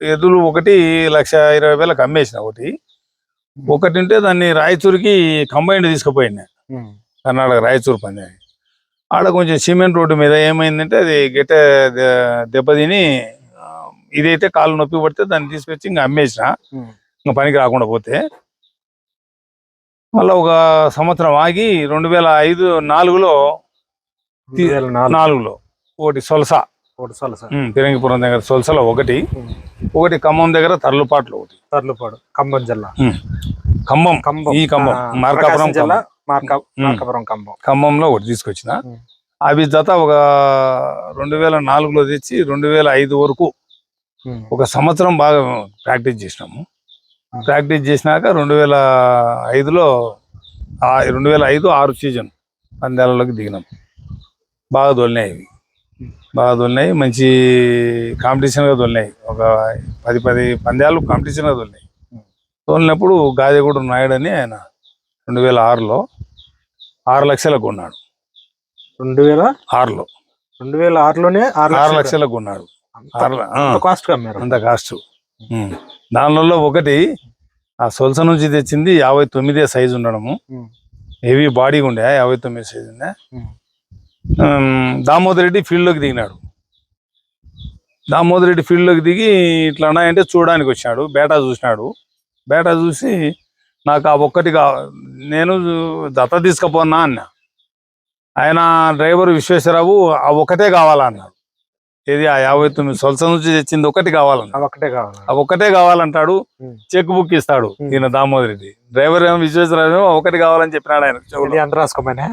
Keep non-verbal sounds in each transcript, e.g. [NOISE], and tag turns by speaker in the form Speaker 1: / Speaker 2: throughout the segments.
Speaker 1: ఎద్దులు ఒకటి లక్ష ఇరవై వేలకు అమ్మేసిన ఒకటి. ఒకటి ఉంటే దాన్ని రాయచూరుకి కంబైండ్ తీసుకుపోయింది. కర్ణాటక రాయచూరు పంది ఆడ కొంచెం సిమెంట్ రోడ్డు మీద ఏమైందంటే అది గెట్ట దెబ్బతిని ఇదైతే కాలు నొప్పి పడితే దాన్ని తీసుకొచ్చి ఇంకా అమ్మేసిన. ఇంకా పనికి రాకుండా పోతే. మళ్ళీ ఒక సంవత్సరం ఆగి రెండు వేల ఐదు నాలుగులో నాలుగులో ఒకటి సొలస. పిరంగిపురం దగ్గర సొలసలో ఒకటి. ఒకటి ఖమ్మం దగ్గర తర్లుపాట్లు ఒకటి
Speaker 2: తర్లుపాడు ఖమ్మం జిల్లా.
Speaker 1: ఖమ్మం
Speaker 2: ఖమ్మం
Speaker 1: ఈ ఖమ్మం మార్కాపురం
Speaker 2: జిల్లా. మార్కాపురం ఖమ్మం
Speaker 1: ఖమ్మంలో ఒకటి తీసుకొచ్చిన. అవి జత ఒక రెండు వేల నాలుగులో తెచ్చి రెండు వేల ఐదు వరకు. ఒక సంవత్సరం బాగా ప్రాక్టీస్ చేసినాము. ప్రాక్టీస్ చేసినాక రెండు వేల ఐదులో రెండు వేల ఐదు ఆరు సీజన్ పందాలలోకి దిగినాం బాగా దొలినాయి ఇవి బాగా దొలినాయి. మంచి కాంపిటీషన్గా దొలినాయి. ఒక పది పది పందాలు కాంపిటీషన్గా దొలినాయి.
Speaker 2: ఉమ్.
Speaker 1: తోలినప్పుడు గాజగూడ నాయుడు అని ఆయన రెండు వేల ఆరులో ఆరు లక్షలకు కొన్నాడు.
Speaker 2: రెండు వేల
Speaker 1: ఆరులో.
Speaker 2: రెండు వేల ఆరులోనే ఆరు
Speaker 1: ఆరు
Speaker 2: లక్షలు
Speaker 1: లక్షలకు కొన్నాడు
Speaker 2: కాస్ట్
Speaker 1: అంత కాస్ట్ దానిలో ఒకటి ఆ సొలస నుంచి తెచ్చింది యాభై తొమ్మిదే సైజు ఉండడము. హెవీ బాడీగా ఉండే యాభై తొమ్మిది సైజు ఉండే. దామోదర్ రెడ్డి ఫీల్డ్లోకి దిగినాడు. దామోదర్ రెడ్డి ఫీల్డ్లోకి దిగి ఇట్లా ఉన్నాయంటే చూడడానికి వచ్చినాడు బేటా చూసినాడు. బేటా చూసి నాకు ఆ ఒక్కటి కా నేను దత్త తీసుకుపోన్నా అన్న. ఆయన డ్రైవర్ విశ్వేశ్వరరావు ఆ ఒక్కటే కావాలన్నాడు ఏది ఆ యాభై తొమ్మిది సొలస నుంచి తెచ్చింది ఒకటి కావాలన్నాడు
Speaker 2: అవి ఒక్కటే కావాలి
Speaker 1: ఆ ఒక్కటే కావాలంటాడు. చెక్ బుక్ ఇస్తాడు. ఈయన దామోదర్ రెడ్డి డ్రైవర్ ఏమో విశ్వేశ్వరరావు ఒకటి కావాలని చెప్పినాడు ఆయన
Speaker 2: రాసుకోమనే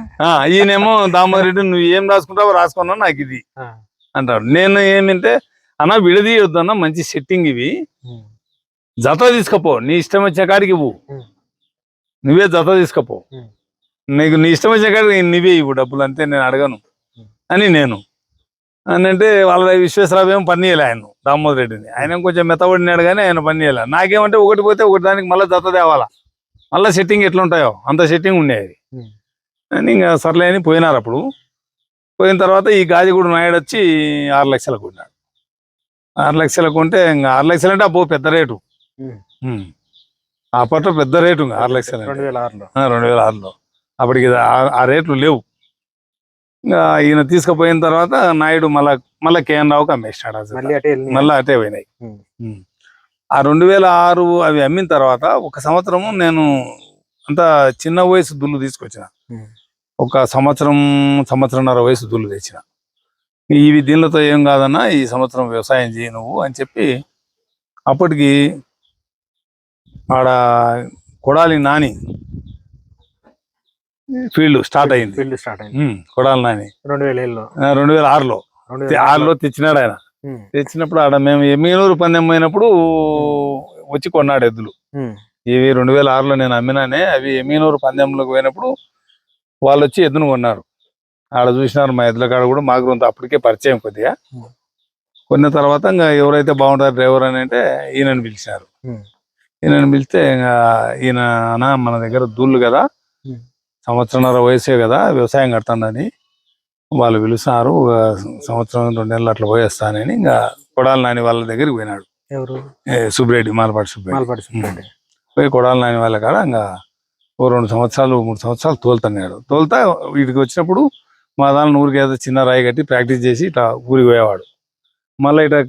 Speaker 1: ఈయనేమో దామోదర్ రెడ్డి నువ్వు ఏం రాసుకుంటావో రాసుకున్నా నాకు ఇది. అంటాడు నేను ఏమంటే అన్న విడదీయొద్దు అన్న మంచి సెట్టింగ్ ఇవి. జత తీసుకపో నీ ఇష్టం వచ్చే కాడికి ఇవ్వు. నువ్వే జత తీసుకపో. నీకు నీ ఇష్టం వచ్చే కాడికి నువ్వే ఇవ్వు డబ్బులు అంతే నేను అడగను. అని నేను అని అంటే వాళ్ళ విశ్వేశ్వరరావు ఏమో పని చేయలే ఆయన దామోదర్ రెడ్డిని. ఆయన కొంచెం మెత్తబడినాడు కానీ ఆయన పని చేయలే. నాకేమంటే ఒకటి పోతే ఒకటి దానికి మళ్ళీ జత తేవాలా. మళ్ళీ సెట్టింగ్ ఎట్లుంటాయో అంత సెట్టింగ్ ఉండేది. అని ఇంకా సర్లే అని పోయినారు అప్పుడు. పోయిన తర్వాత ఈ గాజిగూడు నాయుడు వచ్చి ఆరు లక్షలకు కొన్నాడు. ఆరు లక్షలకు కొంటే ఇంకా ఆరు లక్షలు అంటే అబ్బో పెద్ద రేటు. అప్పట్లో పెద్ద రేటు ఇంకా ఆరు లక్షలు.
Speaker 2: రెండు వేల ఆరులో.
Speaker 1: రెండు వేల ఆరులో. అప్పటికి ఆ- రేట్లు లేవు. ఈయన తీసుకుపోయిన తర్వాత నాయుడు మళ్ళా మళ్ళా కేఎన్ రావుకి అమ్మేసినాడు.
Speaker 2: మళ్ళీ అటే
Speaker 1: పోయినాయి. ఆ రెండు వేల ఆరు అవి అమ్మిన తర్వాత ఒక సంవత్సరము నేను అంత చిన్న వయసు దుల్లు తీసుకొచ్చిన. ఒక సంవత్సరం సంవత్సరంన్నర వయసు దుల్లు తెచ్చిన ఇవి దీనిలతో ఏం కాదన్నా ఈ సంవత్సరం వ్యవసాయం చేయి నువ్వు అని చెప్పి అప్పటికి ఆడ కొడాలి నాని ఫీల్డ్ స్టార్ట్ అయింది.
Speaker 2: ఫీల్డ్ స్టార్ట్ అయింది.
Speaker 1: కొడాలి నాని.
Speaker 2: రెండు వేల ఏళ్ళలో
Speaker 1: రెండు వేల ఆరులో. ఆరులో తెచ్చినాడు ఆయన. తెచ్చినప్పుడు ఆడ మేము ఎమ్మినూరు పందెం పోయినప్పుడు వచ్చి కొన్నాడు ఎద్దులు. ఇవి రెండు వేల ఆరులో నేను అమ్మినానే అవి ఎమ్మినూరు పందెంలోకి పోయినప్పుడు వాళ్ళు వచ్చి ఎద్దును కొన్నారు. ఆడ చూసినారు మా ఎద్దుల కాడ కూడా మాకు కొంత అప్పటికే పరిచయం కొద్దిగా. కొన్న తర్వాత ఇంకా ఎవరైతే బాగుంటారు డ్రైవర్ అని అంటే ఈయనని పిలిచినారు. ఈయనని పిలిస్తే ఇంకా ఈయన "అన్నా, మన దగ్గర దూళ్ళు కదా. సంవత్సరంన్నర వయసే కదా వ్యవసాయం కడతానని. వాళ్ళు పిలుస్తున్నారు ఒక సంవత్సరం రెండు నెలలు అట్లా పోయేస్తానని. ఇంకా కొడాలి నాని వాళ్ళ దగ్గరికి పోయినాడు.
Speaker 2: ఎవరు?
Speaker 1: సుబ్బిరెడ్డి మాలపాటి సుబ్బిరెడ్డి.
Speaker 2: మాలపాటి సుబ్బారెడ్డి.
Speaker 1: పోయి కొడాలి నాని వాళ్ళ కాడ ఇంకా ఓ రెండు సంవత్సరాలు మూడు సంవత్సరాలు తోలుతున్నాడు. తోలుతా వీటికి వచ్చినప్పుడు మా దాని ఊరికి ఏదో చిన్న రాయి కట్టి ప్రాక్టీస్ చేసి ఇట్లా ఊరికి పోయేవాడు. మళ్ళీ ఇట్లా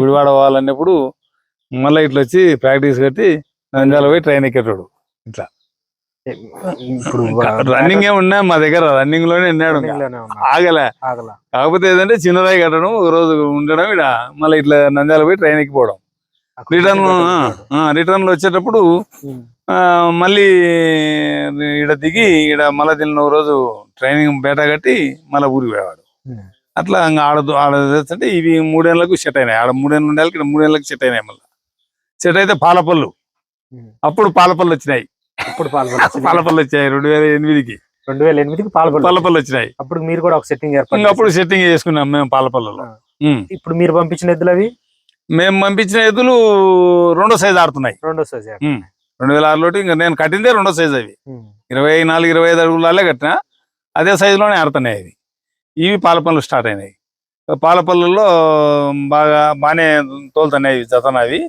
Speaker 1: గుడివాడ పోవాలన్నప్పుడు మళ్ళీ ఇట్లా వచ్చి ప్రాక్టీస్ కట్టి నంద్యాల పోయి ట్రైన్ ఎక్కేటాడు.
Speaker 2: ఇప్పుడు
Speaker 1: రన్నింగ్ ఏ ఉన్నా మా దగ్గర రన్నింగ్లోనే ఉన్నాడు. ఆగలే. కాకపోతే ఏదంటే చిన్న రాయి కట్టడం ఒక రోజు ఉండడం ఇక్కడ మళ్ళీ ఇట్లా నంద్యాల పోయి ట్రైన్ ఎక్కిపోవడం రిటర్న్ రిటర్న్లో వచ్చేటప్పుడు మళ్ళీ ఈడ దిగి మళ్ళీ తిన్న ఒక రోజు ట్రైనింగ్ బేట కట్టి మళ్ళీ ఊరికి పోయేవాడు. అట్లా ఇంకా ఆడ ఆడ అంటే ఇవి మూడేళ్ళకు సెట్ అయినాయి. ఆడ మూడేళ్ళు ఉండాలి ఇక్కడ మూడేళ్ళకి సెట్ అయినాయి మళ్ళీ. సెట్ అయితే పాలపళ్ళు. అప్పుడు పాలపళ్ళు వచ్చినాయి.
Speaker 2: అప్పుడు
Speaker 1: పాలపళ్ళు వచ్చాయి రెండు వేల ఎనిమిదికి.
Speaker 2: రెండు వేల ఎనిమిదికి పాల్గొన్నారు
Speaker 1: పాలపళ్ళు వచ్చినాయి.
Speaker 2: అప్పుడు మీరు కూడా ఒక సెట్టింగ్ ఏర్పాటు
Speaker 1: అప్పుడు సెట్టింగ్ చేసుకున్నాం మేము పాలపల్లలో.
Speaker 2: ఇప్పుడు మీరు పంపించిన ఎద్దులు అవి?
Speaker 1: మేము పంపించిన ఎద్దులు రెండో సైజు ఆడుతున్నాయి.
Speaker 2: రెండో సైజ్.
Speaker 1: రెండు వేల ఆరులోటి ఇంకా నేను కట్టిందే రెండో సైజు అవి. ఇరవై నాలుగు ఇరవై ఐదు అడుగులలో కట్టినా అదే సైజులోనే ఆడుతున్నాయి అవి. ఇవి పాల పనులు స్టార్ట్ అయినాయి. పాలపల్లుల్లో బాగా బాగానే తోలుతున్నాయి అవి జతనవి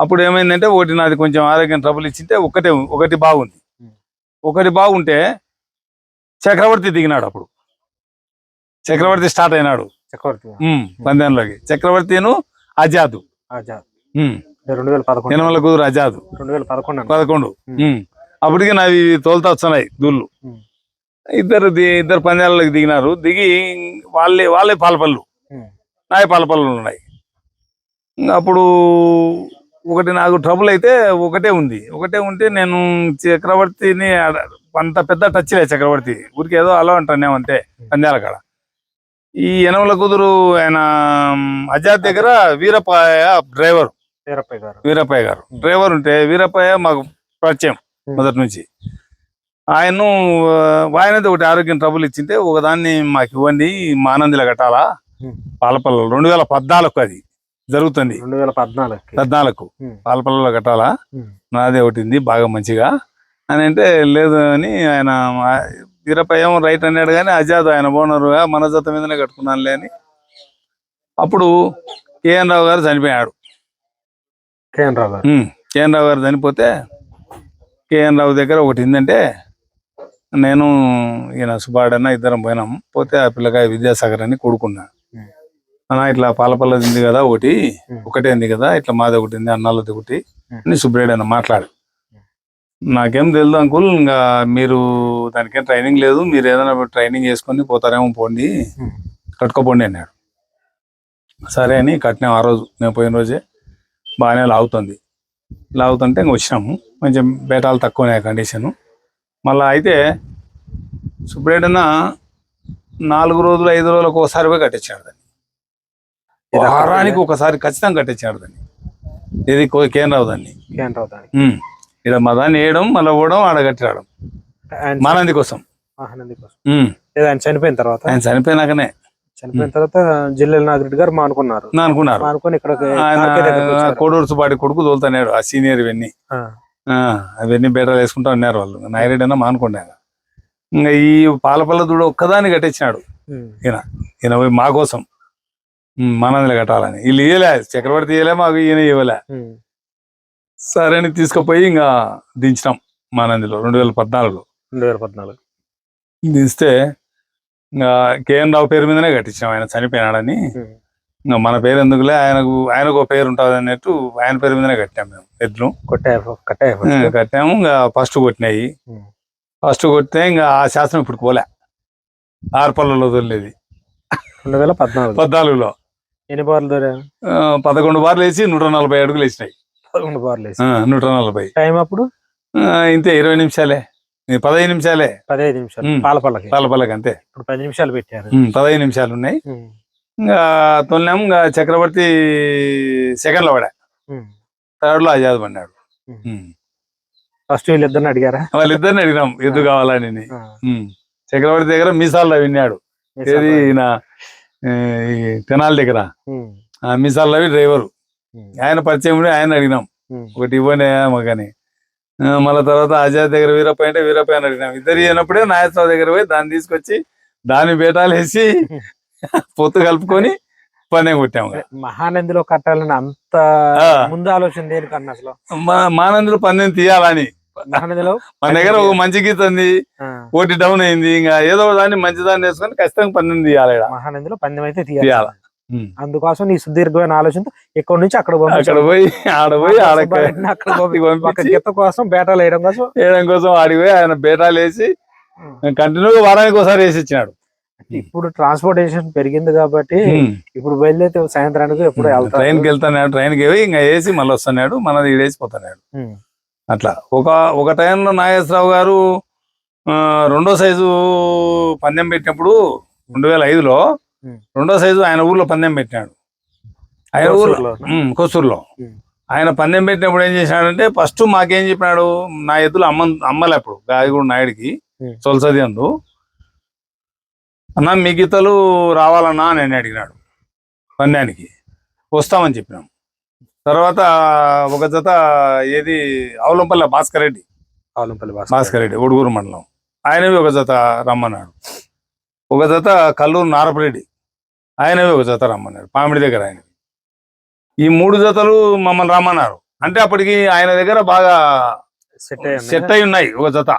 Speaker 1: అప్పుడు ఏమైందంటే ఒకటి నాది కొంచెం ఆరోగ్యం ట్రబుల్ ఇచ్చింటే ఒకటే ఒకటి బాగుంది. ఒకటి బాగుంటే చక్రవర్తి దిగినాడు అప్పుడు. చక్రవర్తి స్టార్ట్ అయినాడు.
Speaker 2: చక్రవర్తి.
Speaker 1: పందెంలోకి. చక్రవర్తిను అజాదు
Speaker 2: ఆజాద్.
Speaker 1: ఉమ్,
Speaker 2: రెండు వేల పదకొండు.
Speaker 1: కుదురు అజాదు
Speaker 2: రెండు వేల పదకొండు.
Speaker 1: పదకొండు. అప్పటికి నావి తోలుతా వస్తున్నాయి దూళ్ళు. ఇద్దరు ఇద్దరు పందాలలోకి దిగినారు. దిగి వాళ్ళే వాళ్ళే
Speaker 2: ఉమ్.
Speaker 1: నాయ పాలపల్లు ఉన్నాయి. అప్పుడు ఒకటి నాకు ట్రబుల్ అయితే ఒకటే ఉంది. ఒకటే ఉంటే నేను చక్రవర్తిని అంత పెద్ద టచ్ లేదు చక్రవర్తి. ఊరికి ఏదో అలా అంటాను అంతే పందాల కాడ. ఈ యనమల కుదురు ఆయన అజాద్ దగ్గర వీరపాయ డ్రైవర్
Speaker 2: వీరప్పయ్య గారు.
Speaker 1: వీరప్పయ్య గారు. డ్రైవర్ ఉంటే వీరప్పయ్య మాకు పరిచయం. మొదటి నుంచి. ఆయన్ను ఆయనది ఒకటి ఆరోగ్యం ట్రబుల్ ఇచ్చింటే ఒకదాన్ని మాకు ఇవ్వండి మానందిలో కట్టాలా. పాలపల్లలో రెండు వేల పద్నాలుగు అది. జరుగుతుంది.
Speaker 2: రెండు వేల పద్నాలుగు
Speaker 1: పద్నాలుగు. పాలపల్లలో కట్టాలా. నాదే ఒకటి ఉంది బాగా మంచిగా. అని అంటే లేదు అని ఆయన వీరప్పయ్య ఏమో రైట్ అన్నాడు కానీ అజాద్ ఆయన ఓనరుగా మన జత మీదనే కట్టుకున్నానులే అని. అప్పుడు కేఎన్ రావు గారు చనిపోయాడు.
Speaker 2: కేఎన్ రావు గారు.
Speaker 1: కేఎన్ రావు గారు చనిపోతే కేఎన్ రావు దగ్గర ఒకటి ఏంటంటే నేను ఈయన సుబ్బాడన్న ఇద్దరం పోయినాం. పోతే ఆ పిల్లకాయ విద్యాసాగర్ అని కొడుకున్నా.
Speaker 2: ఉమ్.
Speaker 1: అన్న ఇట్లా పాలపల్లది ఉంది కదా ఒకటి. ఒకటే ఉంది కదా ఇట్లా మాది ఒకటి ఉంది అన్నాళ్ళది ఒకటి. అని సుబ్రేడ్ అన్న మాట్లాడు. నాకేం తెలియదు అంకుల్ ఇంకా మీరు దానికేం ట్రైనింగ్ లేదు మీరు ఏదైనా ట్రైనింగ్ చేసుకొని పోతారేమో పోండి. కట్టుకోపోండి అన్నాడు. సరే అని కట్టినాం ఆ రోజు నేను పోయిన రోజే బాగానే లాగుతుంది. లాగుతుంటే ఇంక వచ్చినాము. కొంచెం బేటాలు తక్కువనే కండిషను మళ్ళా అయితే సుబ్రేడన్న నాలుగు రోజులు ఐదు రోజులకు ఒకసారి పోయి కట్టించాడు దాన్ని. వారానికి ఒకసారి ఖచ్చితంగా కట్టించాడు దాన్ని. ఇది కో- కేంద్రావు దాన్ని.
Speaker 2: కేఎన్ రావు దానికి
Speaker 1: ఉమ్. ఇక్కడ మా దాన్ని వేయడం మళ్ళీ పోవడం ఆడ కట్టిరావడం.
Speaker 2: ఆయన
Speaker 1: మానంది కోసం.
Speaker 2: ఆయన చనిపోయిన తర్వాత?
Speaker 1: ఆయన చనిపోయినాకనే.
Speaker 2: చనిపోయిన తర్వాత జిల్లెల నాగిరెడ్డి గారు మానుకున్నారు.
Speaker 1: అనుకున్నారు.
Speaker 2: మానుకొని ఇక్కడ
Speaker 1: ఆయన కోడూరు సుబాటి కొడుకు తోలుతున్నాడు ఆ సీనియర్ ఇవన్నీ. ఆ, అవన్నీ బేటలు వేసుకుంటా ఉన్నారు వాళ్ళు. నాయరెడ్డి అన్న మానుకున్నాడు. ఇంకా ఈ పాలపల్ల దూడ ఒక్కదాన్ని కట్టించినాడు. ఈయన. ఈయన పోయి మా కోసం. మానందిలో కట్టాలని. వీళ్ళు ఇయ్యలే చక్రవర్తి ఇయ్యలే మాకు ఈయన ఇవ్వలే. సరే అని తీసుకుపోయి ఇంకా దించినాం మానందిలో రెండు వేల పద్నాలుగులో.
Speaker 2: రెండు వేల పద్నాలుగు.
Speaker 1: దిస్తే ఇంకా కేఎన్ రావు పేరు మీదనే కట్టించినాం ఆయన చనిపోయినాడని. ఇంకా మన పేరు ఎందుకులే ఆయనకు ఆయనకు ఒక పేరు ఉంటుంది అన్నట్టు ఆయన పేరు మీదనే కట్టాం మేము ఆ, కట్టాము ఇంకా ఫస్ట్ కొట్టినాయి. ఫస్ట్ కొడితే ఇంకా ఆ శాస్త్రం ఇప్పుడు పోలే ఆరుపల్లలో వదిలేది.
Speaker 2: రెండు వేల పద్నాలుగు.
Speaker 1: పద్నాలుగులో.
Speaker 2: ఎన్ని బార్లు దొరా
Speaker 1: పదకొండు బార్లు వేసి నూట నలభై అడుగులు వేసినాయి.
Speaker 2: పదకొండు బార్లు వేసి.
Speaker 1: నూట నలభై.
Speaker 2: టైం అప్పుడు?
Speaker 1: ఇంతే ఇరవై నిమిషాలే. పదహైదు నిమిషాలే.
Speaker 2: పదహైదు నిమిషాలు. పాలపల్లకి.
Speaker 1: పాలపల్లకి అంతే.
Speaker 2: ఇప్పుడు పది నిమిషాలు పెట్టారు.
Speaker 1: పదహైదు నిమిషాలు ఉన్నాయి. ఇంకా తొలినాము ఇంకా చక్రవర్తి సెకండ్లో పడా. థర్డ్లో ఆజాద్ పడినాడు.
Speaker 2: ఫస్ట్ వీళ్ళిద్దరిని అడిగారా?
Speaker 1: వాళ్ళిద్దరిని అడిగినాం ఎద్దు కావాలని. చక్రవర్తి దగ్గర మీసాల్లో విన్నాడు ఏది తెనాలి దగ్గర. ఆ మీసాల్లో డ్రైవరు. ఆయన పరిచయం ఉండి ఆయన అడిగినాం. ఒకటి ఇవ్వండి మాకని ఆ, మళ్ళా తర్వాత ఆజాద్ దగ్గర వీరప్ప అంటే వీరప్ప అని అడిగినాం ఇద్దరు అయినప్పుడే నాయసరావు దగ్గర పోయి దాన్ని తీసుకొచ్చి దాన్ని బేటాలు వేసి [LAUGHS] పొత్తు కలుపుకొని పనే కొట్టాము
Speaker 2: మహానందిలో కట్టాలని అంత. ముందు ఆలోచన దేనికన్నా అసలు
Speaker 1: మా మానందులు పందెం తీయాలని
Speaker 2: మహానందిలో
Speaker 1: మన దగ్గర ఒక మంచి గీత ఉంది. ఓటి డౌన్ అయింది. ఇంకా ఏదో ఒక దాన్ని మంచి దాన్ని వేసుకొని ఖచ్చితంగా పందెం తీయాలి.
Speaker 2: మహానందిలో పందెం అయితే
Speaker 1: తీయాల.
Speaker 2: అందుకోసం నీ సుదీర్ఘమైన ఆలోచనతో ఇక్కడ నుంచి అక్కడ
Speaker 1: అక్కడ. పోయి ఆడ పోయి
Speaker 2: అక్కడ గీత కోసం బేటాలు వేయడం కోసం.
Speaker 1: వేయడం కోసం ఆడికి పోయి ఆయన బేటాలు వేసి కంటిన్యూగా వారానికి ఒకసారి వేసి ఇచ్చినాడు.
Speaker 2: ఇప్పుడు ట్రాన్స్పోర్టేషన్ పెరిగింది కాబట్టి ఇప్పుడు బయలుదేరితే సాయంత్రానికి ఎప్పుడు వెళ్తారు.
Speaker 1: ట్రైన్కి వెళ్తాడు ట్రైన్కి పోయి ఇంకా వేసి మళ్ళీ వస్తున్నాడు. మనది ఈడేసిపోతున్నాడు
Speaker 2: ఉమ్.
Speaker 1: అట్లా. ఒక ఒక టైంలో నాగేశ్వరరావు గారు రెండో సైజు పందెం పెట్టినప్పుడు రెండు వేల ఐదులో. రెండో సైజు ఆయన ఊర్లో పందెం పెట్టినాడు. ఆయన ఊర్లో ఉమ్. ఆయన పందెం పెట్టినప్పుడు ఏం చేశాడంటే ఫస్ట్ మాకేం చెప్పినాడు నా ఎద్దులు అమ్మ అమ్మలే అప్పుడు గాయగూడ నాయుడికి. సొలసది అందు. అన్న మీ గీతలు రావాలన్నా ఆయన అడిగినాడు. పందానికి వస్తామని చెప్పినాం. తర్వాత ఒక జత ఏది? అవులంపల్లి భాస్కర్ రెడ్డి.
Speaker 2: ఆవులంపల్లి భాస్కర్.
Speaker 1: రెడ్డి ఉడుగురు మండలం. ఆయనవి ఒక జత రమ్మన్నాడు. ఒక జత కల్లూరు నారపరెడ్డి. ఆయనవే ఒక జత రమ్మన్నాడు. పామిడి దగ్గర ఆయన ఈ మూడు జతలు మమ్మల్ని రమ్మన్నారు. అంటే అప్పటికి ఆయన దగ్గర బాగా
Speaker 2: సెట్
Speaker 1: అయి ఉన్నాయి ఒక జత.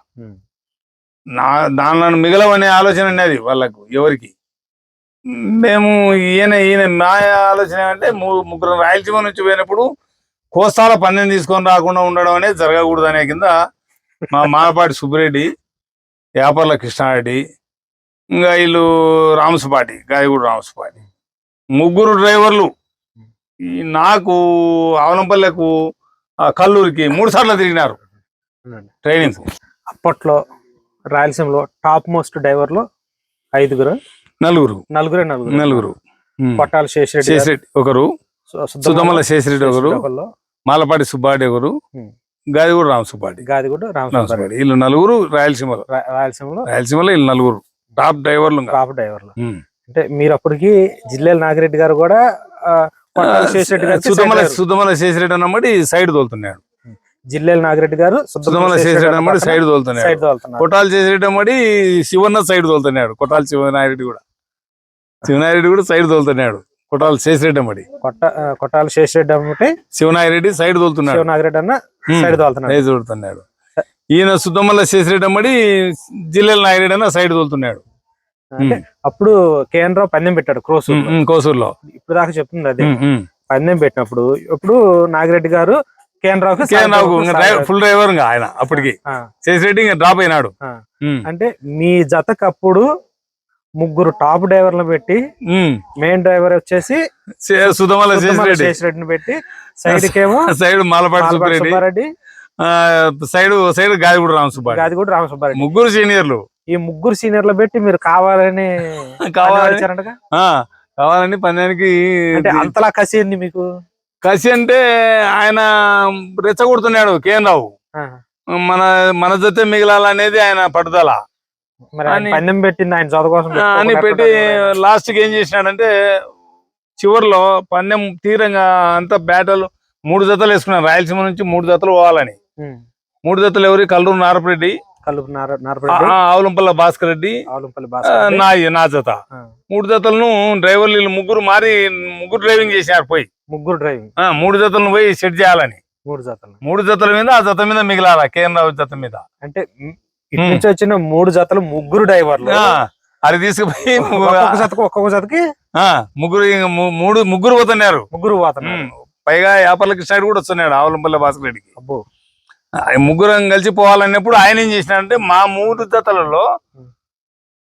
Speaker 1: నా దానిలో మిగలవనే ఆలోచన ఉన్నది వాళ్ళకు ఎవరికి. మేము ఈయన ఈయన మా ఆలోచన అంటే ముగ్గురు రాయలసీమ నుంచి పోయినప్పుడు కోస్తాల పందెం తీసుకొని రాకుండా ఉండడం అనేది జరగకూడదు అనే కింద మా మాలపాటి సుబ్బిరెడ్డి యాపర్ల కృష్ణారెడ్డి ఇంకా వీళ్ళు రామసుపాటి గాయగూడు రామసుపాటి. ముగ్గురు డ్రైవర్లు. ఈ నాకు ఆవలంపల్లెకు ఆ కల్లూరికి మూడు సార్లు తిరిగినారు. ట్రైనింగ్.
Speaker 2: అప్పట్లో రాయలసీమలో టాప్ మోస్ట్ డ్రైవర్లో ఐదుగురు.
Speaker 1: నలుగురు.
Speaker 2: నలుగురే నలుగురు.
Speaker 1: నలుగురు.
Speaker 2: పట్టాల శేషరెడ్డి
Speaker 1: శేషరెడ్డి ఒకరు. సుధమల శేషరెడ్డి ఒకరు. మాలపాటి సుబ్బారెడ్డి ఒకరు. గాదిగూడ రామసుబ్బారెడ్డి.
Speaker 2: గాదిగూడ రామసుబ్బారెడ్డి.
Speaker 1: వీళ్ళు నలుగురు రాయలసీమలో.
Speaker 2: రాయలసీమలో
Speaker 1: రాయలసీమలో వీళ్ళు నలుగురు. టాప్ డ్రైవర్లు.
Speaker 2: టాప్ డ్రైవర్లు. అంటే మీరు అప్పటికి జిల్లేల నాగిరెడ్డి గారు కూడా
Speaker 1: సుధమల. సుధమల శేషరెడ్డి అన్నమాట సైడ్ తోలుతున్నాడు.
Speaker 2: జిల్లేల నాగిరెడ్డి గారు
Speaker 1: సుధమల శేషరెడ్డి అన్నమాట సైడ్ తోలుతున్నాడు. కొట్టాల శేషరెడ్డి అమ్మడి శివన్న సైడ్ తోలుతున్నాడు. కొట్టాల శివనారెడ్డి కూడా. శివనారెడ్డి కూడా సైడ్ తోలుతున్నాడు. కొట్టాల శేషరెడ్డి అమ్మడి.
Speaker 2: కొట్ట కొట్టాల శేషరెడ్డి అమ్మటే
Speaker 1: శివనారెడ్డి సైడ్ తోలుతున్నాడు.
Speaker 2: శివ నాగిరెడ్డి అన్న. సైడ్ తోలుతున్నాడు.
Speaker 1: సైడ్ తోలుతున్నాడు. ఈయన సుద్దమల్ల శేషరెడ్డి అమ్మడి జిల్లెల నాయరెడ్డి అన్న సైడ్ తోలుతున్నాడు.
Speaker 2: అప్పుడు కేఎన్ రావు పందెం పెట్టాడు
Speaker 1: ఉమ్, కోసూరులో.
Speaker 2: ఇప్పుడు దాకా చెప్తుంది అదే. పందెం పెట్టినప్పుడు ఇప్పుడు నాగిరెడ్డి గారు కేఎన్
Speaker 1: ఫుల్ డ్రైవర్ ఆయన అప్పటికి. శేషరెడ్డి ఇంకా డ్రాప్ అయినాడు.
Speaker 2: అంటే మీ జతకు అప్పుడు ముగ్గురు టాప్ డ్రైవర్లు పెట్టి. మెయిన్ డ్రైవర్ వచ్చేసి
Speaker 1: శేషరెడ్డి.
Speaker 2: శేషరెడ్డిని పెట్టి సైడ్ కేమో
Speaker 1: side Malapati Subbareddy. Side side Gadiguda Ramasubbareddy
Speaker 2: Gadiguda Ramasubbareddy
Speaker 1: ముగ్గురు సీనియర్లు.
Speaker 2: ఈ ముగ్గురు సీనియర్లు పెట్టి మీరు కావాలని [LAUGHS]
Speaker 1: కావాలని కావాలని పందానికి
Speaker 2: అంటే అంతలా కసి ఏంది మీకు?
Speaker 1: కసి అంటే ఆయన రెచ్చగొడుతున్నాడు కేఎన్ రావు. మన మన జೊತೆ మిగలాలనేది ఆయన పట్టుదల.
Speaker 2: పందెం పెట్టింది ఆయన చదువు కోసం
Speaker 1: ఆ, అని పెట్టి? లాస్ట్కి ఏం చేసినాడంటే చివర్లో పందెం తీరంగా అంత బ్యాటలు మూడు జతలు వేసుకున్నారు రాయలసీమ నుంచి మూడు జతలు పోవాలని. మూడు జతలు ఎవరి? కల్లూరు నారపరెడ్డి ఆవులంపల్ల భాస్కర్ రెడ్డి. నా నా జత. మూడు జతలను డ్రైవర్లు వీళ్ళు ముగ్గురు మారి ముగ్గురు డ్రైవింగ్ చేసినారు పోయి.
Speaker 2: ముగ్గురు డ్రైవింగ్.
Speaker 1: ఆ, మూడు జతలను పోయి సెట్ చేయాలని.
Speaker 2: మూడు జతలు.
Speaker 1: మూడు జతల మీద ఆ జత మీద మిగిలాల? కేఎన్ రావు జత మీద.
Speaker 2: అంటే ఇటు నుంచి వచ్చిన మూడు జతలు ముగ్గురు డ్రైవర్లు.
Speaker 1: అది తీసుకుపోయి
Speaker 2: ఒక్కొక్క జతకు ఒక్కొక్క జతకి
Speaker 1: ముగ్గురు మూడు ముగ్గురు పోతున్నారు.
Speaker 2: ముగ్గురు పోతున్నారు.
Speaker 1: పైగా యాపర్లకి సైడ్ కూడా వస్తున్నాడు ఆవులంపల్లి భాస్కర్ రెడ్డికి.
Speaker 2: అబ్బో.
Speaker 1: ముగ్గురం కలిసి పోవాలన్నప్పుడు ఆయన ఏం చేసినాడంటే మా మూడు జతలలో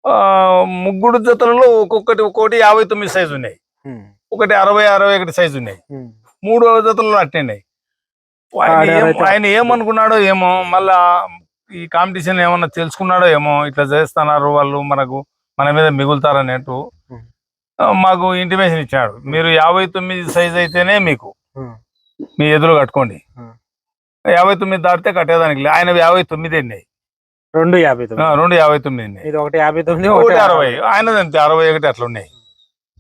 Speaker 1: ఆ, ముగ్గురు జతలలో ఒక్కొక్కటి ఒక్కొక్కటి యాభై తొమ్మిది సైజు ఉన్నాయి. ఒకటి అరవై అరవై ఒకటి సైజు ఉన్నాయి. మూడు జతలలో
Speaker 2: ఆడారైతే-
Speaker 1: ఆయన ఏమనుకున్నాడో ఏమో మళ్ళా ఈ కాంపిటీషన్ ఏమన్నా తెలుసుకున్నాడో ఏమో ఇట్లా చేస్తున్నారు వాళ్ళు మనకు మన మీద. ఆ, మాకు ఇంటిమేషన్ ఇచ్చాడు. మీరు యాభై తొమ్మిది సైజ్ అయితేనే మీకు. మీ ఎదురు కట్టుకోండి. యాభై తొమ్మిది దాటితే కట్టేదానికి. ఆయన యాభై తొమ్మిది అండి
Speaker 2: రెండు యాభై తొమ్మిది.
Speaker 1: రెండు యాభై తొమ్మిది
Speaker 2: ఒకటి యాభై తొమ్మిది
Speaker 1: ఒకటి అరవై. ఆయనది అంతే అరవై ఒకటి అట్లా ఉన్నాయి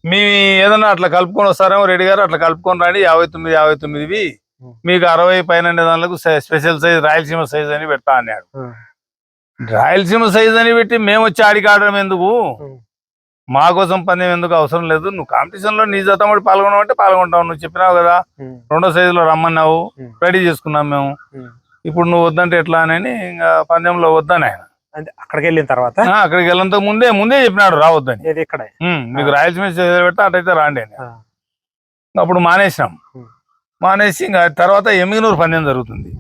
Speaker 1: మీ ఏదన్నా అట్లా కలుపుకొని వస్తారేమో రెడ్డి గారు అట్లా కలుపుకొని రండి యాభై తొమ్మిది యాభై తొమ్మిదివి.
Speaker 2: ఉం. మీకు
Speaker 1: అరవై పైన దానిలకు స్పెషల్ సైజ్ రాయలసీమ సైజ్ అని పెడతా అన్నాడు. రాయలసీమ సైజ్ అని పెట్టి మేము వచ్చి ఆడికి ఆడడం ఎందుకు. మా కోసం పని ఎందుకు అవసరం లేదు? నువ్వు కాంపిటీషన్లో నీ జతం కూడా పాల్గొనమంటే పాల్గొంటావు నువ్వు చెప్పినావు కదా. రెండో సైజులో రమ్మన్నావు
Speaker 2: ఉమ్.
Speaker 1: రెడీ చేసుకున్నాం మేము. ఇప్పుడు నువ్వు వద్దంటే ఎట్లా అని ఇంకా పందెంలో వద్దని ఆయన.
Speaker 2: అంటే అక్కడికి వెళ్ళిన తర్వాత?
Speaker 1: అక్కడికి వెళ్ళంత ముందే ముందే చెప్పినాడు రావద్దని.
Speaker 2: ఇక్కడ?
Speaker 1: మీకు రాయలసీమ సైజ్ పెడతా అటైతే రాండి అని. అప్పుడు మానేసినాం. మానేసి ఇంకా తర్వాత ఎమ్మిగనూరు పందెం జరుగుతుంది.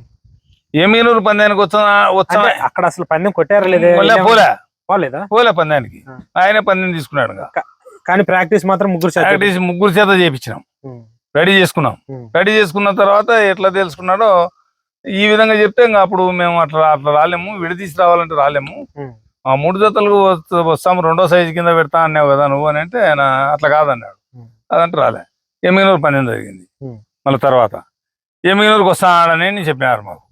Speaker 1: ఎమ్మిగనూరు పందానికి వచ్చా వచ్చా
Speaker 2: అంటే అక్కడ అసలు పందెం కొట్టారా
Speaker 1: మళ్ళీ పోలే
Speaker 2: పోలేదా?
Speaker 1: పోలే పందానికి. ఆయనే పందెం తీసుకున్నాడు
Speaker 2: కానీ ప్రాక్టీస్ మాత్రం ముగ్గురు
Speaker 1: ప్రాక్టీస్ ముగ్గురు చేత చేపించినాం. రెడీ చేసుకున్నాం. రెడీ చేసుకున్న తర్వాత ఎట్లా తెలుసుకున్నాడో ఈ విధంగా చెప్తే ఇంకా అప్పుడు మేము అట్లా అట్లా రాలేము. విడదీసి రావాలంటే రాలేము. ఆ మూడు జతలు వస్త- వస్తాము. రెండో సైజు కింద పెడతా అన్నావు కదా నువ్వు అని అంటే ఆయన అట్లా కాదన్నాడు. అదంటే రాలే. ఎమ్మిగనూరు పందెం జరిగింది. మళ్ళీ తర్వాత. ఎమ్మిగనూరుకి వస్తాడని నేను చెప్పినారు మాకు.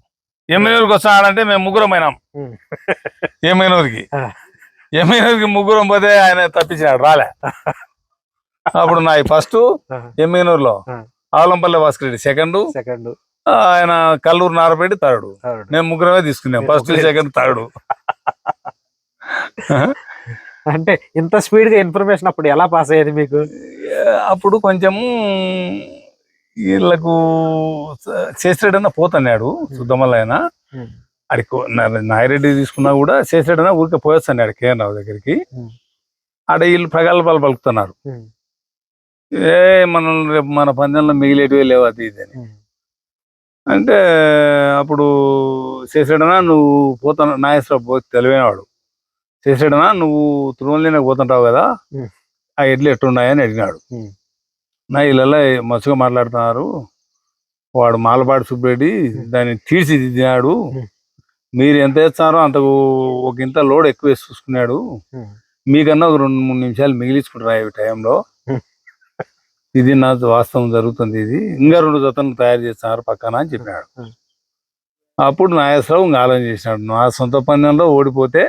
Speaker 1: ఎమ్మిగనూరుకి వస్తాడంటే మేము ముగ్గురం. ఎమ్మిగనూరుకి
Speaker 2: ఆ.
Speaker 1: ఎమ్మిగనూరుకి ముగ్గురం పోతే ఆయన తప్పించినాడు రాలే. అప్పుడు నా ఫస్ట్
Speaker 2: ఆ.
Speaker 1: ఆలంపల్లి భాస్కర్ రెడ్డి సెకండ్.
Speaker 2: సెకండ్
Speaker 1: ఆయన కల్లూరు నారపేట థర్డ్. మేము ముగ్గురమే తీసుకున్నాం. ఫస్ట్ సెకండ్ థర్డ్
Speaker 2: అంటే ఇంత స్పీడ్గా ఇన్ఫర్మేషన్ అప్పుడు ఎలా పాస్ అయ్యేది మీకు?
Speaker 1: అప్పుడు కొంచెము వీళ్ళకు చేసేటన్నా పోతున్నాడు సుద్దమల్ల ఆయన అడికి నాయిరెడ్డి తీసుకున్నా కూడా చేసేటన్నా ఊరికే పోయొస్తున్నాడు కేఎన్ రావు దగ్గరికి. ఆడ వీళ్ళు ప్రగల్భాలు పలుకుతున్నారు. ఏ మనం రేపు మన పందెంలో మిగిలేటివే లేవు అది ఇది అని. అంటే అప్పుడు చేసాడనా నువ్వు పోతాను నాగేశ్వరరావు పో తెలివైనవాడు. చేసాడనా నువ్వు తిరుమలకి పోతుంటావు కదా. ఆ ఎడ్లు ఎట్టున్నాయని అడిగినాడు. నా వీళ్ళల్లో మస్తుగా మాట్లాడుతున్నారు. వాడు మాలపాటి సుబ్బరెడ్డి దాన్ని తీర్చిదిద్దినాడు. మీరు ఎంత వేస్తారో అంతకు ఒక ఇంత లోడ్ ఎక్కువ వేసి చూసుకున్నాడు. మీకన్నా ఒక రెండు మూడు నిమిషాలు మిగిలించుకుంటారా ఈ టైంలో. ఇది నా వాస్తవం జరుగుతుంది ఇది. ఇంకా రెండు జతలు తయారు చేస్తున్నారు పక్కన అని చెప్పినాడు. అప్పుడు నాగేశ్వరరావు ఇంకా ఆలోచన చేసినాడు. నా సొంత పందెంలో ఓడిపోతే.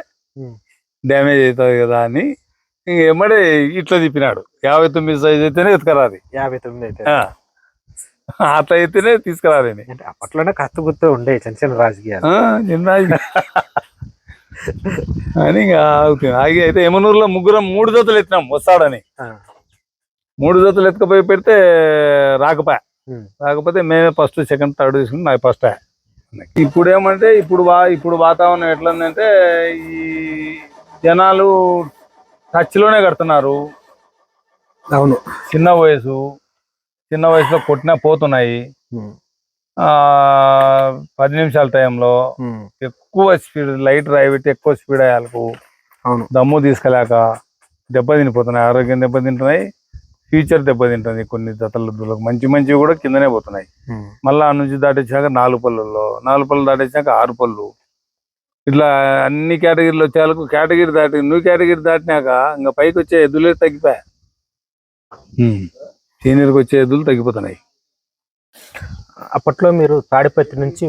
Speaker 1: డ్యామేజ్ అవుతుంది కదా అని ఎమ్మడే ఇట్లా తిప్పినాడు యాభై తొమ్మిది సైజ్ అయితేనే ఎత్తుకరాది
Speaker 2: యాభై తొమ్మిది అయితే.
Speaker 1: అట్లా అయితేనే తీసుకురాలని
Speaker 2: అంటే అప్పట్లోనే కత్తు గుర్తు ఉండే చిన్న చిన్న రాజకీయాలు
Speaker 1: ఆ, నిన్న [LAUGHS] అని. ఆగి అయితే యమనూరులో ముగ్గురం మూడు జతలు ఎత్తినాం వస్తాడని. మూడు జతలు ఎత్తుకపోయి పెడితే రాకపోయా
Speaker 2: ఉమ్.
Speaker 1: రాకపోతే మేమే ఫస్ట్ సెకండ్ థర్డ్ తీసుకుని నాకు ఫస్ట్ ఇప్పుడు ఏమంటే ఇప్పుడు వా ఇప్పుడు వాతావరణం ఎట్లా ఉందంటే ఈ జనాలు టచ్లోనే కడుతున్నారు.
Speaker 2: అవును.
Speaker 1: చిన్న వయసు చిన్న వయసులో కొట్టినా పోతున్నాయి. పది నిమిషాల టైంలో. ఎక్కువ స్పీడ్ లైట్ రాయిబెట్టి ఎక్కువ స్పీడ్ అయ్యాలకు
Speaker 2: అవును.
Speaker 1: దమ్ము తీసుకెళ్ళాక దెబ్బతినిపోతున్నాయి ఆరోగ్యం దెబ్బతింటున్నాయి ఫ్యూచర్ దెబ్బతింటుంది కొన్ని జతల మంచి మంచివి కూడా కిందనే పోతున్నాయి. మళ్ళా ఆ నుంచి దాటించాక నాలుగు పళ్ళల్లో నాలుగు పళ్ళు దాటించాక ఆరు పళ్ళు. ఇట్లా అన్ని కేటగిరీలు వచ్చేందుకు కేటగిరీ దాటి నువ్వు కేటగిరీ దాటినాక ఇంకా పైకి వచ్చే ఎద్దులే తగ్గిపోయా? సీనియర్కి వచ్చే ఎద్దులు తగ్గిపోతున్నాయి.
Speaker 2: అప్పట్లో మీరు తాడిపత్రి నుంచి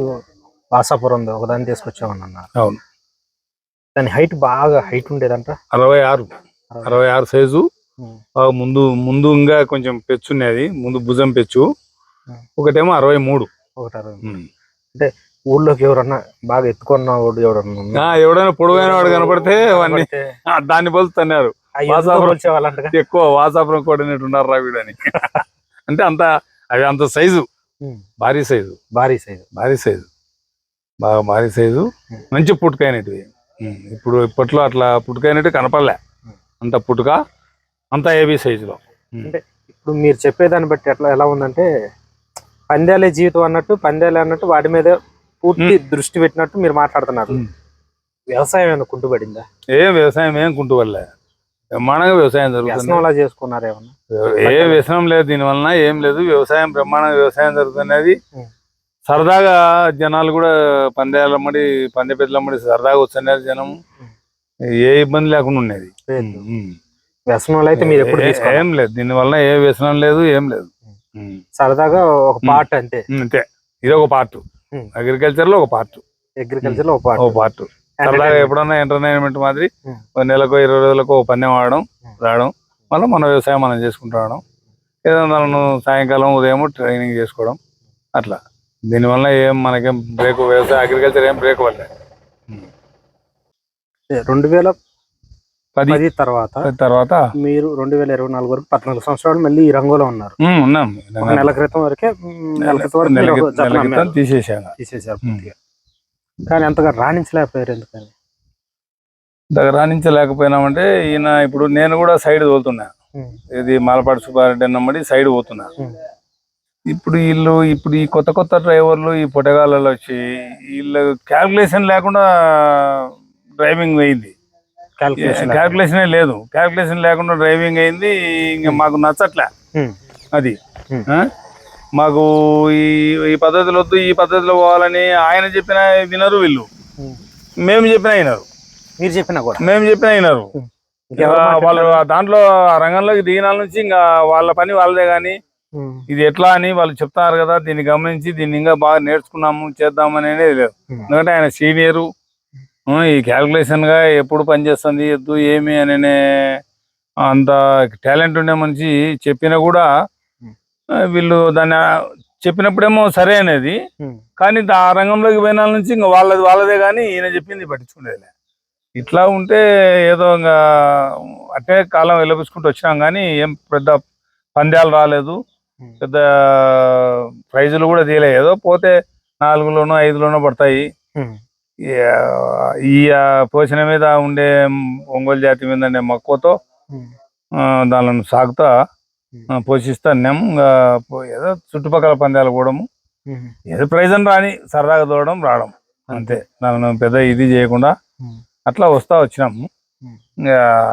Speaker 2: వాసాపురం ఒకదాన్ని తీసుకొచ్చామని అన్నారు.
Speaker 1: అవును.
Speaker 2: దాని హైట్ బాగా హైట్ ఉండేదంట?
Speaker 1: అరవై ఆరు అరవై. ఆరు సైజు. బాగా ముందు ముందు ఇంకా కొంచెం పెచ్చు ఉన్నది ముందు భుజం పెచ్చు. ఒకటేమో అరవై మూడు.
Speaker 2: ఒకటి అరవై అంటే ఊళ్ళోకి ఎవరన్నా బాగా ఎత్తుకున్న వాడు ఎవరన్నా
Speaker 1: ఎవడైనా పొడవైన వాడు కనపడితే వాడిని దాన్ని పోలుతున్నారు వాసాపురం. ఎక్కువ వాసాపురం కోఆర్డినేట్ ఉన్నారు రా వీడని. [LAUGHS] అంటే అంత అవి అంత సైజు. భారీ సైజు.
Speaker 2: భారీ సైజు.
Speaker 1: భారీ సైజు. బాగా భారీ సైజు. మంచి పుట్టుకైనటివి. ఉమ్, ఇప్పుడు ఇప్పట్లో అట్లా పుట్టుకైనట్టు కనపడలే. అంత పుట్టుక అంత ఏబీ సైజులో.
Speaker 2: అంటే ఇప్పుడు మీరు చెప్పేదాన్ని బట్టి ఎట్లా ఎలా ఉందంటే పందాలే జీవితం అన్నట్టు పందాలే అన్నట్టు వాటి మీద పూర్తి దృష్టి పెట్టినట్టు మీరు మాట్లాడుతున్నారు. వ్యవసాయం ఏమైనా కుంటుపడిందా?
Speaker 1: ఏం వ్యవసాయం ఏం కుంటువల్లే బ్రహ్మాండంగా వ్యవసాయం జరుగుతుంది.
Speaker 2: చేసుకున్నారు ఏమన్నా?
Speaker 1: ఏ వ్యసనం లేదు దీని వలన ఏం లేదు. వ్యవసాయం బ్రహ్మాండంగా వ్యవసాయం జరుగుతున్నది. సరదాగా జనాలు కూడా పందేళ్ళ మడి పందె పెద్దల మడి సరదాగా వస్తున్నారు జనం. ఏ ఇబ్బంది లేకుండా ఉండేది.
Speaker 2: వ్యసనంలో అయితే మీరు ఎప్పుడు
Speaker 1: ఏ- లేదు. దీని వలన ఏ వ్యసనం లేదు ఏం లేదు.
Speaker 2: సరదాగా ఒక పార్ట్ అంతే.
Speaker 1: అంతే. ఇది ఒక పార్ట్. అగ్రికల్చర్లో ఒక పార్ట్.
Speaker 2: అగ్రికల్చర్లో ఒక పార్ట్.
Speaker 1: సరదాగా ఎప్పుడన్నా ఎంటర్టైన్మెంట్ మాదిరి నెలకు ఇరవై రోజులకు ఆడడం
Speaker 2: ఉం.
Speaker 1: రావడం మళ్ళీ మన వ్యవసాయం మనం చేసుకుంటూ రావడం. ఏదైనా మనం సాయంకాలం ఉదయం ట్రైనింగ్ చేసుకోవడం అట్లా. దీనివల్ల ఏం మనకేం బ్రేక్ వ్యవసాయ అగ్రికల్చర్ ఏం బ్రేక్ వల్లే
Speaker 2: రెండు వేల
Speaker 1: పది
Speaker 2: తర్వాత
Speaker 1: తర్వాత
Speaker 2: మీరు రెండు వేల ఇరవై నాలుగు వరకు పద్నాలుగు సంవత్సరాలు మళ్ళీ ఈ రంగంలో ఉన్నారు.
Speaker 1: ఉన్నాం.
Speaker 2: నెల క్రితం వరకే నెల క్రితం వరకు.
Speaker 1: తీసేసాను
Speaker 2: పూర్తిగా. కానీ అంతగా రాణించలేకపోయారు ఎందుకని?
Speaker 1: దగ్గర రాణించలేకపోయినామంటే ఈయన ఇప్పుడు నేను కూడా సైడ్ తోలుతున్నా. ఇది మాలపాటి సుబ్బారెడ్డి అన్నమ్మడి సైడ్ పోతున్నా. ఇప్పుడు వీళ్ళు ఇప్పుడు ఈ కొత్త కొత్త డ్రైవర్లు ఈ పొటగాళ్ళలో వచ్చి వీళ్ళు క్యాల్కులేషన్ లేకుండా డ్రైవింగ్ అయింది క్యాల్కులేషనే లేదు. క్యాల్కులేషన్ లేకుండా డ్రైవింగ్ అయింది ఇంకా మాకు నచ్చట్లే.
Speaker 2: ఉమ్,
Speaker 1: అది.
Speaker 2: Hmm.
Speaker 1: మాకు ఈ ఈ పద్ధతిలో వద్దు ఈ పద్ధతిలో పోవాలని ఆయన చెప్పిన వినరు వీళ్ళు. మేము చెప్పినా వినరు.
Speaker 2: మీరు చెప్పినా కూడా?
Speaker 1: మేము చెప్పినా వినరు. వాళ్ళు దాంట్లో ఆ రంగంలోకి దిగినాల నుంచి ఇంకా వాళ్ళ పని వాళ్ళదే కానీ ఇది ఎట్లా అని వాళ్ళు చెప్తారు కదా దీన్ని గమనించి దీన్ని ఇంకా బాగా నేర్చుకున్నాము చేద్దామని అనేది లేదు. ఎందుకంటే ఆయన సీనియరు ఈ క్యాల్కులేషన్గా ఎప్పుడు పనిచేస్తుంది ఎద్దు ఏమి అని అంత టాలెంట్ ఉండే మనిషి చెప్పినా కూడా వీళ్ళు దాన్ని చెప్పినప్పుడేమో సరే అనేది కానీ ఆ రంగంలోకి పోయిన నుంచి ఇంకా వాళ్ళది వాళ్ళదే కానీ ఈయన చెప్పింది పట్టించుకునేది ఇట్లా ఉంటే ఏదో ఇంకా అట్టే కాలం వెళ్ళబుచ్చుకుంటూ వచ్చినాం కానీ ఏం పెద్ద పందాలు రాలేదు. పెద్ద ప్రైజులు కూడా తీయలేదు ఏదో పోతే నాలుగులోనో ఐదులోనో పడతాయి. ఈ, పోషణ మీద ఉండే ఒంగోలు జాతి మీద ఉండే మక్కువతో దానిని సాగుతా పోషిస్తా పో- ఏదో చుట్టుపక్కల పందాలు కూడము. ఏదో ప్రైజ్ అని రాని సరదాగా దూడడం రావడం అంతే. దాని పెద్ద ఇది చేయకుండా. అట్లా వస్తా వచ్చినాము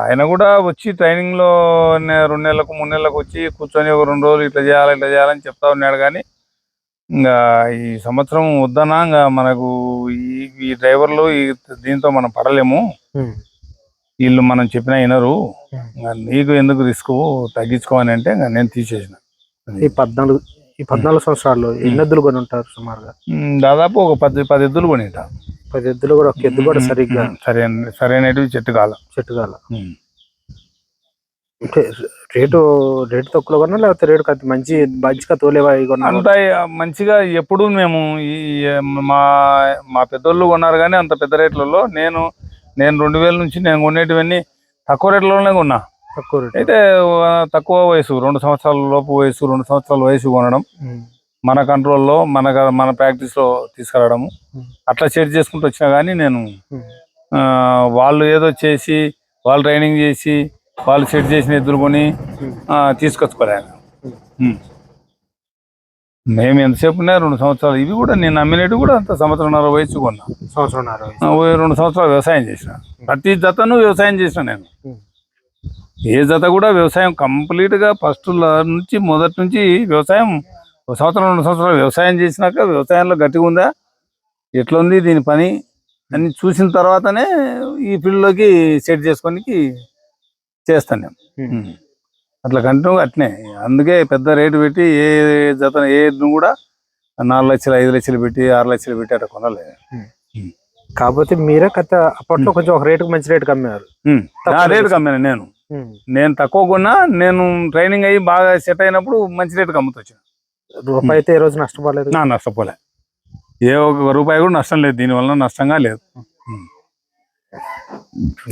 Speaker 1: ఆయన కూడా వచ్చి ట్రైనింగ్లో నే- రెండు నెలలకు మూడు నెలలకు వచ్చి కూర్చొని ఒక రెండు రోజులు ఇట్లా చేయాలి ఇట్లా చేయాలని చెప్తా ఉన్నాడు కానీ ఇంకా ఈ సంవత్సరం వద్దనా ఇంకా మనకు ఈ ఈ డ్రైవర్లు ఈ దీంతో మనం పడలేము. వీళ్ళు మనం చెప్పినా వినరు. ఇంకా నీకు ఎందుకు రిస్క్ తగ్గించుకోని అంటే ఇంకా నేను తీసేసిన.
Speaker 2: ఈ పద్నాలుగు ఈ పద్నాలుగు సంవత్సరాల్లో ఎన్ని ఎద్దులు కొని ఉంటారు సుమారుగా?
Speaker 1: ఉమ్, దాదాపు ఒక పది పది ఎద్దులు కొనిట.
Speaker 2: పది ఎద్దులు కూడా ఒక ఎద్దు కూడా సరిగ్గా
Speaker 1: సరైన సరైనవి చెట్టు కాల.
Speaker 2: చెట్టు కాల. రేటు రేటు తక్కువ కొన్నా లేకపోతే రేటు మంచి మంచిగా తోలేవా కొన్నా
Speaker 1: అంత మంచిగా ఎప్పుడు మేము ఈ మా మా పెద్దోళ్ళు కొన్నారు కానీ అంత పెద్ద రేట్లలో నేను నేను రెండు వేల నుంచి నేను కొనేటివన్నీ తక్కువ రేట్లలోనే కొన్నా
Speaker 2: తక్కువ రేటు
Speaker 1: అయితే తక్కువ వయసు రెండు సంవత్సరాల లోపు వయసు రెండు సంవత్సరాల వయసు కొనడం. మన కంట్రోల్లో మన మన ప్రాక్టీస్లో తీసుకురావడము. అట్లా సెట్ చేసుకుంటూ వచ్చినా కానీ నేను వాళ్ళు ఏదో చేసి వాళ్ళు ట్రైనింగ్ చేసి వాళ్ళు సెట్ చేసిన ఎద్దులు కొని.
Speaker 2: ఉమ్.
Speaker 1: మేము ఎంతసేపు ఉన్నాయి రెండు సంవత్సరాలు ఇవి కూడా నేను నమ్మినట్టు కూడా అంత సంవత్సరంన్నర వయసు కొన్నా.
Speaker 2: సంవత్సరంన్నర
Speaker 1: ఓ రెండు సంవత్సరాలు వ్యవసాయం చేసిన. ప్రతి జతను వ్యవసాయం చేసిన నేను. ఏ జత కూడా వ్యవసాయం కంప్లీట్గా ఫస్ట్ నుంచి మొదటి నుంచి వ్యవసాయం ఒక సంవత్సరం రెండు సంవత్సరాలు వ్యవసాయం చేసినాక వ్యవసాయంలో గట్టిగా ఉందా? ఎట్లుంది దీని పని? అని చూసిన తర్వాతనే ఈ ఫీల్డ్లోకి సెట్ చేసుకోనికి చేస్తాను నేను. అట్లా కంటిన్యూ అట్నే. అందుకే పెద్ద రేటు పెట్టి ఏ జత ఏ కూడా నాలుగు లక్షలు ఐదు లక్షలు పెట్టి ఆరు లక్షలు పెట్టి అట్లా కొనలేదు
Speaker 2: కాకపోతే మీరే కథ అప్పట్లో కొంచెం ఒక రేటుకు మంచి. తక్కువ
Speaker 1: నా రేటు కమ్మాను నేను. నేను తక్కువ కొన్నా నేను ట్రైనింగ్ అయ్యి బాగా సెట్ అయినప్పుడు మంచి రేటుకి అమ్ముతొచ్చిన
Speaker 2: రూపాయి అయితే ఈ రోజు నష్టపోలేదు?
Speaker 1: నా నష్టపోలే. ఏ ఒక రూపాయి కూడా నష్టం లేదు. దీనివల్ల నష్టంగా లేదు.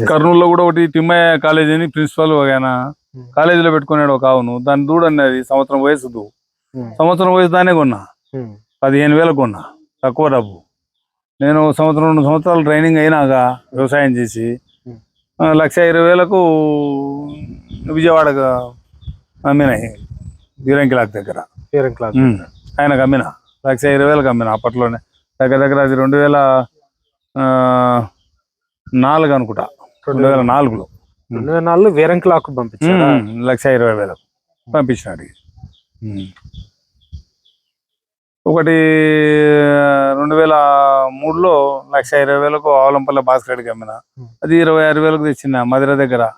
Speaker 1: కర్నూలులో కూడా ఒకటి తిమ్మయ్య కాలేజీ అని ప్రిన్సిపల్ ఆయన
Speaker 2: ఉమ్.
Speaker 1: కాలేజీలో పెట్టుకున్నాడు ఒక ఆవును. దాన్ని దూడన్నది సంవత్సరం వయసు దూ.
Speaker 2: ఉమ్.
Speaker 1: సంవత్సరం వయసు దానే కొన్నా.
Speaker 2: ఉమ్.
Speaker 1: పదిహేను వేలకు కొన్నా తక్కువ డబ్బు. నేను సంవత్సరం రెండు సంవత్సరాలు ట్రైనింగ్ అయినాక వ్యవసాయం చేసి లక్ష ఇరవై వేలకు విజయవాడకు అమ్మినాయి వీరంకిలాక్ దగ్గర.
Speaker 2: పేరెంట్ క్లాస్
Speaker 1: ఉమ్. ఆయనకు అమ్మిన. లక్ష ఇరవై వేలకు అమ్మిన అప్పట్లోనే. దగ్గర దగ్గర అది రెండు వేల ఆ, నాలుగు అనుకుంటా. రెండు వేల నాలుగులో.
Speaker 2: రెండు వేల నాలుగు వేరంకి లాక్కు పంపించారా
Speaker 1: లక్ష ఇరవై వేలకు పంపించినాడు. ఒకటి రెండు వేల మూడులో లక్ష ఇరవై వేలకు ఆవలంపల్లి భాస్కర్కి అమ్మిన
Speaker 2: ఉమ్.
Speaker 1: అది ఇరవై ఆరు వేలకు తెచ్చింది? మధుర దగ్గర.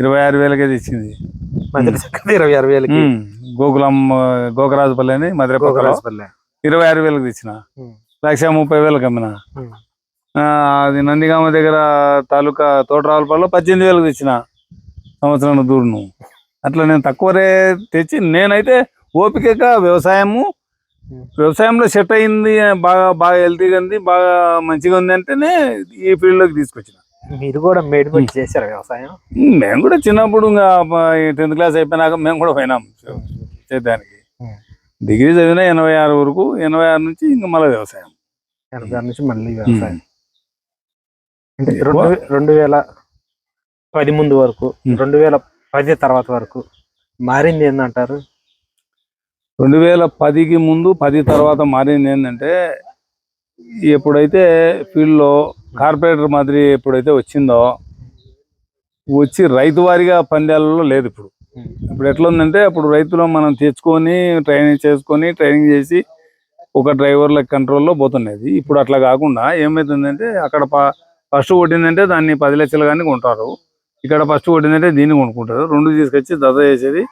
Speaker 1: ఇరవై ఆరు వేలకే తెచ్చింది.
Speaker 2: ఇరవై ఆరు వేలకి.
Speaker 1: గోకులం గోకరాజుపల్లి అని మధుర ఇరవై ఆరు వేలకు తెచ్చిన. లక్ష ముప్పై వేలకు అమ్మిన. అది నందిగామ దగ్గర తాలూకా తోటరావులపల్లిలో పద్దెనిమిది వేలకు తెచ్చిన సంవత్సరం దూరును అట్లా నేను తక్కువ రే తెచ్చి నేనైతే ఓపికగా వ్యవసాయము. వ్యవసాయంలో సెట్ అయింది బాగా బాగా హెల్తీగా ఉంది బాగా మంచిగా ఉంది అంటేనే ఈ ఫీల్డ్లోకి తీసుకొచ్చిన
Speaker 2: మీరు కూడా మేడిపెట్టి చేశారు వ్యవసాయం
Speaker 1: మేము కూడా చిన్నప్పుడు ఇంకా టెన్త్ క్లాస్ అయిపోయినాక మేము కూడా పోయినాం చేద్దానికి. డిగ్రీ చదివిన ఎనభై ఆరు వరకు ఎనభై ఆరు నుంచి ఇంకా మళ్ళీ వ్యవసాయం
Speaker 2: ఎనభై ఆరు నుంచి మళ్ళీ వ్యవసాయం. అంటే? రెండు రెండు వేల పది ముందు వరకు. రెండు వేల పది తర్వాత వరకు మారింది ఏందంటారు
Speaker 1: రెండు వేల పదికి ముందు పది తర్వాత మారింది ఏంటంటే ఎప్పుడైతే ఫీల్డ్లో కార్పొరేటర్ మాదిరి ఎప్పుడైతే వచ్చిందో వచ్చి రైతు వారిగా పందాలలో లేదు ఇప్పుడు ఇప్పుడు ఎట్లా ఉందంటే అప్పుడు రైతులు మనం తెచ్చుకొని ట్రైనింగ్ చేసుకొని ట్రైనింగ్ చేసి ఒక డ్రైవర్ల కంట్రోల్లో పోతున్నది ఇప్పుడు అట్లా కాకుండా ఏమవుతుందంటే అక్కడ ఫస్ట్ కొట్టిందంటే దాన్ని పది లక్షలు కానీ కొంటారు. ఇక్కడ ఫస్ట్ కొట్టిందంటే దీన్ని కొనుక్కుంటారు. రెండు తీసుకొచ్చి దత చేసేది